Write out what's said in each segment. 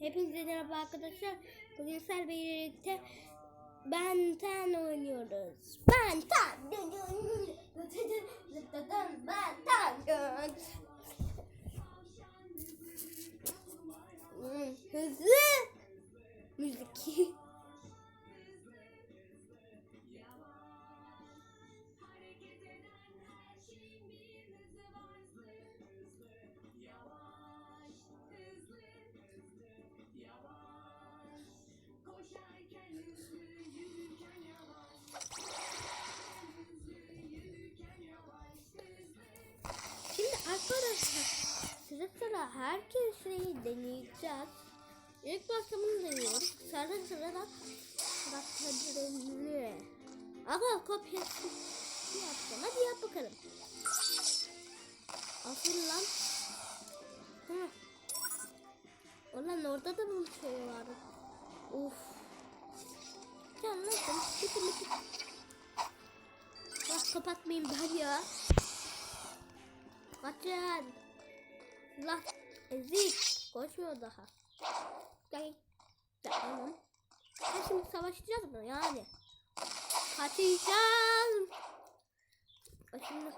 Hepinize merhaba arkadaşlar. Bugün sizlerle birlikte Ben Ten oynuyoruz. Ben Ten. Ben Ten. Hmm, Hızlı. Müzik. Arkadaşlar sıra sıra herkes şeyi deneyeceğiz. İlk başta bunu deniyoruz. Sonra sırada karakterlerini. Aga kopyası yapacağım. Hadi yap bakalım. Aferin lan. Hı. Ulan orada da bir şey var. Uf. Canlasın. Bitti bitti. Bak kapatmayayım ben ya. Kaçın. Lan ezik. Koşmuyor daha. Gel. Tamam. Ha şimdi savaşacağız mı yani? Kaçacağız. Şimdi.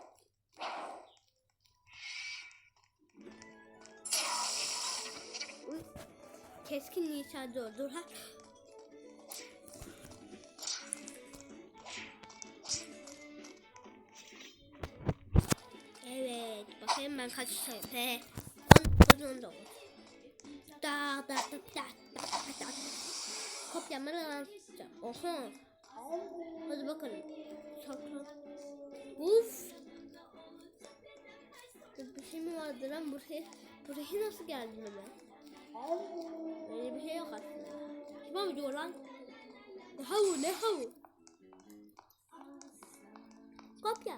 Keskin nişancı öldür ha. Ben kaç sayfa. 10 19. Da da da da da da. Kopyamı yansıtacağım. Oha. Hadi bakalım. Saklan. Uf. Bir şey mi vardı lan buraya? Buraya nasıl geldin ben? Öyle bir şey yok aslında. Kim yapıyor lan? Ne havu ne havu? Kopya.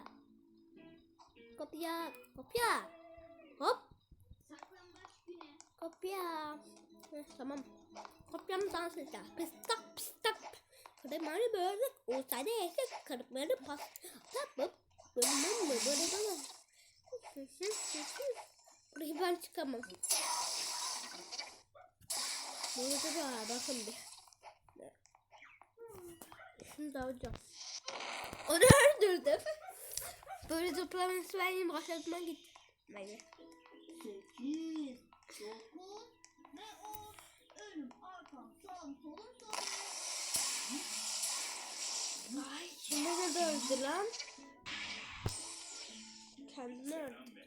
Kopya. Kopya. Hop. Kopya. Heh, tamam. Kopyamı dans edeceğiz. Pistak pistak. Kırımları böyle olsaydı eksik kırıkları pas. Tapıp böyle böyle böyle böyle. Burayı ben çıkamam. Burada da bakın bir. Şunu da alacağım. Onu öldürdüm. Böyle zıplaması benim başlatıma gitmedi. Sekiz, dokuz ve on. Önüm, arkam, sağım, solum, solum. Ay şimdi de öldü lan. Kendini öldü.